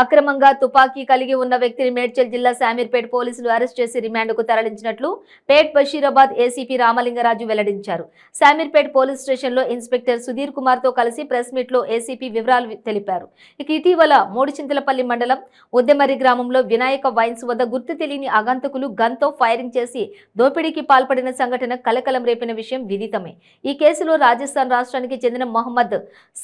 అక్రమంగా తుపాకీ కలిగి ఉన్న వ్యక్తిని మేడ్చల్ జిల్లా శామీర్పేట్ పోలీసులు అరెస్ట్ చేసి రిమాండ్కు తరలించినట్లు పేట్ బషీరాబాద్ ఏసీపీ రామలింగరాజు వెల్లడించారు. శామీర్పేట్ పోలీస్ స్టేషన్లో ఇన్స్పెక్టర్ సుధీర్ కుమార్తో కలిసి ప్రెస్ మీట్లో ఏసీపీ వివరాలు తెలిపారు. ఇక ఇటీవల మూడుచింతలపల్లి మండలం ఉద్దెమరి గ్రామంలో వినాయక వైన్స్ వద్ద గుర్తు తెలియని ఆగంతకులు గన్తో ఫైరింగ్ చేసి దోపిడీకి పాల్పడిన సంఘటన కలకలం రేపిన విషయం విదితమే. ఈ కేసులో రాజస్థాన్ రాష్ట్రానికి చెందిన మొహమ్మద్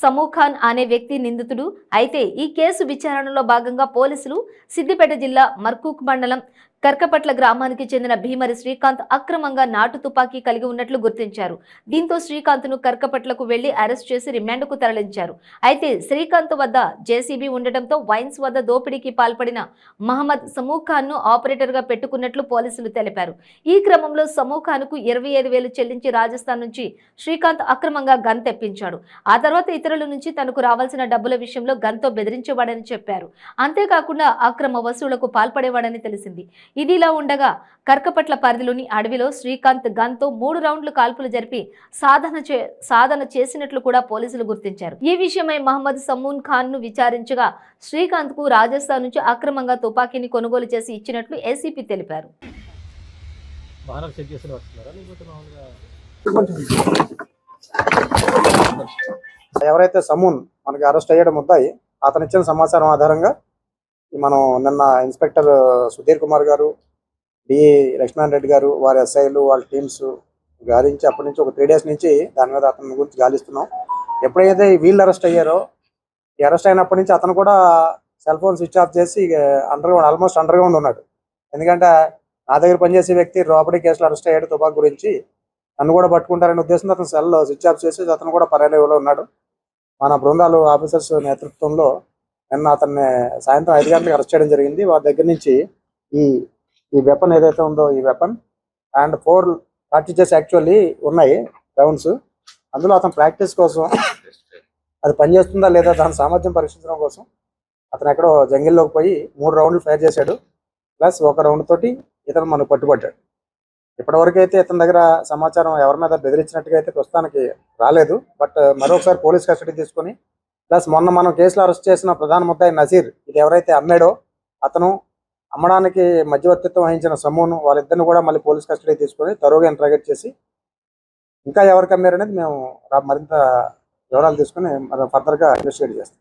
సమూఖాన్ అనే వ్యక్తి నిందితుడు. అయితే ఈ కేసు విచారణలో భాగంగా పోలీసులు సిద్దిపేట జిల్లా మర్కూక్ మండలం కర్కపట్ల గ్రామానికి చెందిన భీమరి శ్రీకాంత్ అక్రమంగా నాటు తుపాకీ కలిగి ఉన్నట్లు గుర్తించారు. దీంతో శ్రీకాంత్ను కర్కపట్లకు వెళ్ళి అరెస్ట్ చేసి రిమాండ్కు తరలించారు. అయితే శ్రీకాంత్ వద్ద జేసీబీ ఉండటంతో వైన్స్ వద్ద దోపిడీకి పాల్పడిన మహమ్మద్ సమూఖాన్ను ఆపరేటర్గా పెట్టుకున్నట్లు పోలీసులు తెలిపారు. ఈ క్రమంలో సమూఖాన్కు ఇరవై ఐదు వేలు చెల్లించి రాజస్థాన్ నుంచి శ్రీకాంత్ అక్రమంగా గన్ తెప్పించాడు. ఆ తర్వాత ఇతరుల నుంచి తనకు రావాల్సిన డబ్బుల విషయంలో గన్తో బెదిరించబడని చెప్పారు. అంతేకాకుండా అక్రమ వసూళ్ళకు పాల్పడేవాడని తెలిసింది. ఇదిలా ఉండగా కర్కపట్ల పరిధిలోని అడవిలో శ్రీకాంత్ గన్తో మూడు రౌండ్లు కాల్పులు జరిపి సాధన చే సాధన చేసినట్లు కూడా పోలీసులు గుర్తించారు. ఈ విషయమై మహమ్మద్ సమూన్ ఖాన్ను విచారించగా శ్రీకాంత్కు రాజస్థాన్ నుంచి అక్రమంగా తుపాకీని కొనుగోలు చేసి ఇచ్చినట్లు ఏసీపీ తెలిపారు. చెక్ ఎవరైతే సమూన్ మనకి అరెస్ట్ అయ్యడం ముద్దాయి అతను ఇచ్చిన సమాచారం ఆధారంగా మనం నిన్న ఇన్స్పెక్టర్ సుధీర్ కుమార్ గారు డిఏ లక్ష్మణ్ రెడ్డి గారు వారి ఎస్ఐలు వాళ్ళ టీమ్స్ గాలించి అప్పటి నుంచి ఒక త్రీ డేస్ నుంచి దాని మీద అతని గురించి గాలిస్తున్నాం. ఎప్పుడైతే వీళ్ళు అరెస్ట్ అయ్యారో ఈ అరెస్ట్ అయినప్పటి నుంచి అతను కూడా సెల్ ఫోన్ స్విచ్ ఆఫ్ చేసి underground almost underground ఉన్నాడు. ఎందుకంటే నా దగ్గర పనిచేసే వ్యక్తి రాబరీ కేసులో అరెస్ట్ అయ్యాడు తుపాకు గురించి. నన్ను కూడా పట్టుకుంటారనే ఉద్దేశంతో అతను సెల్ స్విచ్ ఆఫ్ చేసి అతను కూడా పర్యాలయంలో ఉన్నాడు. మన బృందాలు ఆఫీసర్స్ నేతృత్వంలో నిన్న అతన్ని సాయంత్రం ఐదు గంటలకు అరెస్ట్ చేయడం జరిగింది. వారి దగ్గర నుంచి ఈ ఈ వెపన్ ఏదైతే ఉందో ఈ weapon and four cartridges actually ఉన్నాయి రౌండ్స్ అందులో అతను ప్రాక్టీస్ కోసం అది పనిచేస్తుందా లేదా దాని సామర్థ్యం పరీక్షించడం కోసం అతను ఎక్కడో జంగిల్లోకి పోయి మూడు రౌండ్లు ఫైర్ చేశాడు. ప్లస్ ఒక రౌండ్ తోటి ఇతను మనకు పట్టుబడ్డాడు. ఇప్పటివరకు అయితే ఇతని దగ్గర సమాచారం ఎవరి మీద బెదిరించినట్టుగా అయితే ప్రస్తుతానికి రాలేదు. బట్ uh, మరొకసారి పోలీస్ కస్టడీ తీసుకొని ప్లస్ మొన్న మనం కేసులో అరెస్ట్ చేసిన ప్రధాన ముద్దాయి నజీర్ ఇది ఎవరైతే అమ్మాడో అతను అమ్మడానికి మధ్యవర్తిత్వం వహించిన సమూహం వాళ్ళిద్దరిని కూడా మళ్ళీ పోలీస్ కస్టడీ తీసుకొని తరువుగా ఇంట్రాగేట్ చేసి ఇంకా ఎవరికి అమ్మారనేది మేము మరింత వివరాలు తీసుకొని ఫర్దర్గా ఇన్వెస్టిగేట్ చేస్తాం.